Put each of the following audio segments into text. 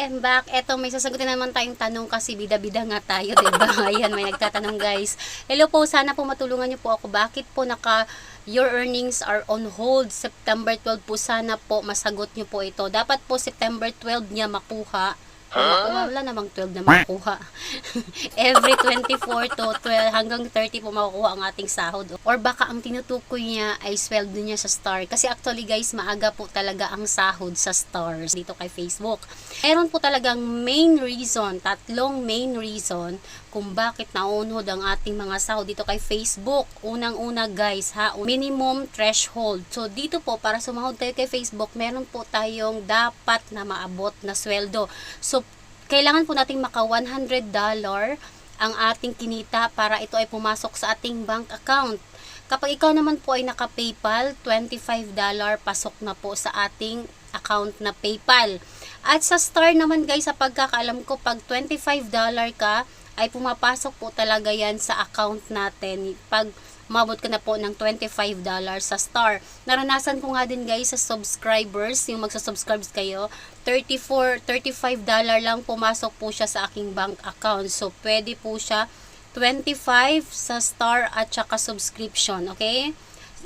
am back. Eto, may sasagutin naman tayong tanong kasi bida-bida nga tayo, di ba? Ayan, may nagtatanong guys. Hello po, sana po matulungan niyo po ako. Bakit po naka your earnings are on hold September 12 po sana po masagot niyo po ito. Dapat po September 12 niya makuha. Makuha, wala namang 12 na makuha. Every 24 to 12 hanggang 30 po makukuha ang ating sahod. Or baka ang tinutukoy niya ay sweldo niya sa Star. Kasi actually guys, maaga po talaga ang sahod sa Stars dito kay Facebook. Meron po talagang main reason, tatlong main reason kung bakit naunhod ang ating mga sahod dito kay Facebook. Unang-una guys ha, minimum threshold. So dito po para sumahod tayo kay Facebook, meron po tayong dapat na maabot na sweldo. So kailangan po nating maka 100 dollar ang ating kinita para ito ay pumasok sa ating bank account. Kapag ikaw naman po ay naka-PayPal, $25 pasok na po sa ating account na PayPal. At sa Star naman guys, sa pagkakaalam ko, pag $25 ka, ay pumapasok po talaga yan sa account natin. Pag umabot ka na po ng $25 sa Star. Naranasan ko nga din guys sa subscribers, yung magsa-subscribe kayo, 34 $35 lang pumasok po siya sa aking bank account. So pwede po siya 25 sa Star at saka subscription, okay?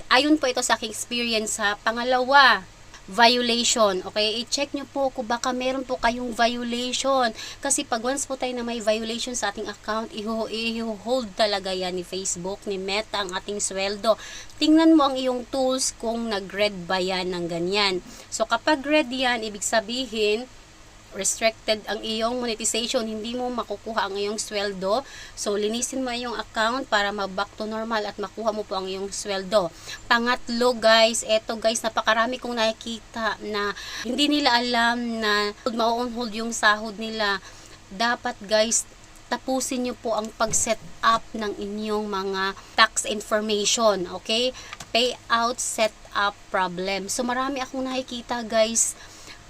Ayun po ito sa aking experience ha. Pangalawa, violation. Okay, i-check nyo po kung baka meron po kayong violation. Kasi pag once po tayo na may violation sa ating account, iho- i-hold talaga yan ni Facebook, ni Meta ang ating sweldo. Tingnan mo ang iyong tools kung nag-red ba yan ng ganyan. So kapag red yan, ibig sabihin, restricted ang iyong monetization, hindi mo makukuha ang iyong sweldo. So, linisin mo yung account para ma-back to normal at makuha mo po ang iyong sweldo. Pangatlo, guys, eto guys, napakarami kong nakikita na hindi nila alam na ma-on hold yung sahod nila. Dapat, guys, tapusin nyo po ang pag-set up ng inyong mga tax information, okay? Payout set up problem. So, marami akong nakikita, guys,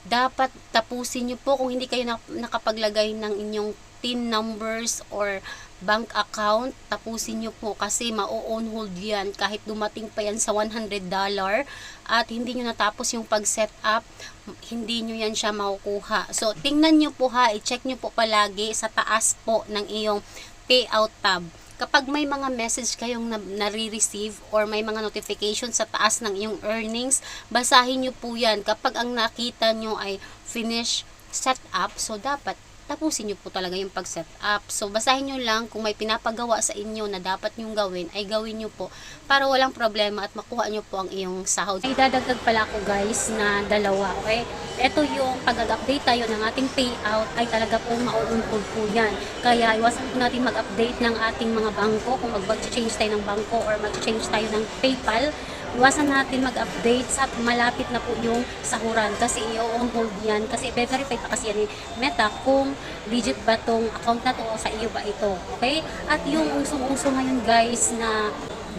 dapat tapusin nyo po kung hindi kayo nak- nakapaglagay ng inyong TIN numbers or bank account, tapusin nyo po kasi ma-on hold yan kahit dumating pa yan sa $100 at hindi nyo natapos yung pag-set up, hindi nyo yan siya makukuha. So, tingnan nyo po ha, i-check nyo po palagi sa taas po ng iyong payout tab kapag may mga message kayong na- nare-receive or may mga notification sa taas ng iyong earnings, basahin nyo po yan. Kapag ang nakita nyo ay finish setup, so dapat tapusin nyo po talaga yung pag-set up. So, basahin nyo lang kung may pinapagawa sa inyo na dapat nyong gawin, ay gawin nyo po para walang problema at makuha nyo po ang iyong sahod. Ay dadagdag pala ako guys na dalawa, okay? Ito yung pag-update tayo ng ating payout ay talaga po mauuntog po yan. Kaya iwasan po natin mag-update ng ating mga bangko kung mag-change tayo ng bangko or mag-change tayo ng PayPal iwasan natin mag-update sa malapit na po yung sahuran kasi i-on hold yan kasi verify pa kasi yan ni Meta kung legit ba tong account na to o sa iyo ba ito. Okay? At yung usong-uso ngayon guys na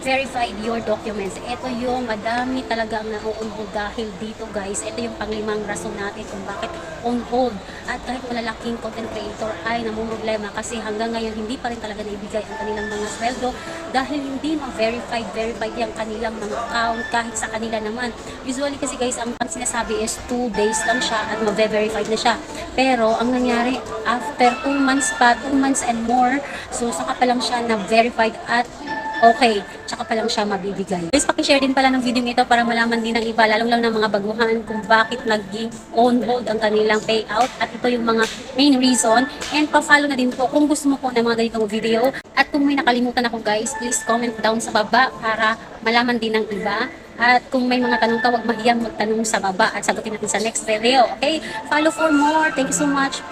verified your documents. Ito yung madami talaga ang na-on dahil dito guys. Ito yung panglimang rason natin kung bakit on hold. At kahit malalaking content creator ay namumroblema kasi hanggang ngayon hindi pa rin talaga naibigay ang kanilang mga sweldo dahil hindi ma-verified, verified yung kanilang mga account kahit sa kanila naman. Usually kasi guys, ang, sinasabi is 2 days lang siya at ma-verified na siya. Pero ang nangyari, after 2 months pa, 2 months and more, so saka pa lang siya na-verified at okay, tsaka pa lang siya mabibigay. Please pakishare din pala ng video nito para malaman din ng iba, lalong lang ng mga baguhan kung bakit naging on hold ang kanilang payout at ito yung mga main reason and pa-follow na din po kung gusto mo po ng mga ganitong video at kung may nakalimutan ako guys, please comment down sa baba para malaman din ng iba at kung may mga tanong ka, huwag mahiyang magtanong sa baba at sagutin natin sa next video. Okay? Follow for more. Thank you so much.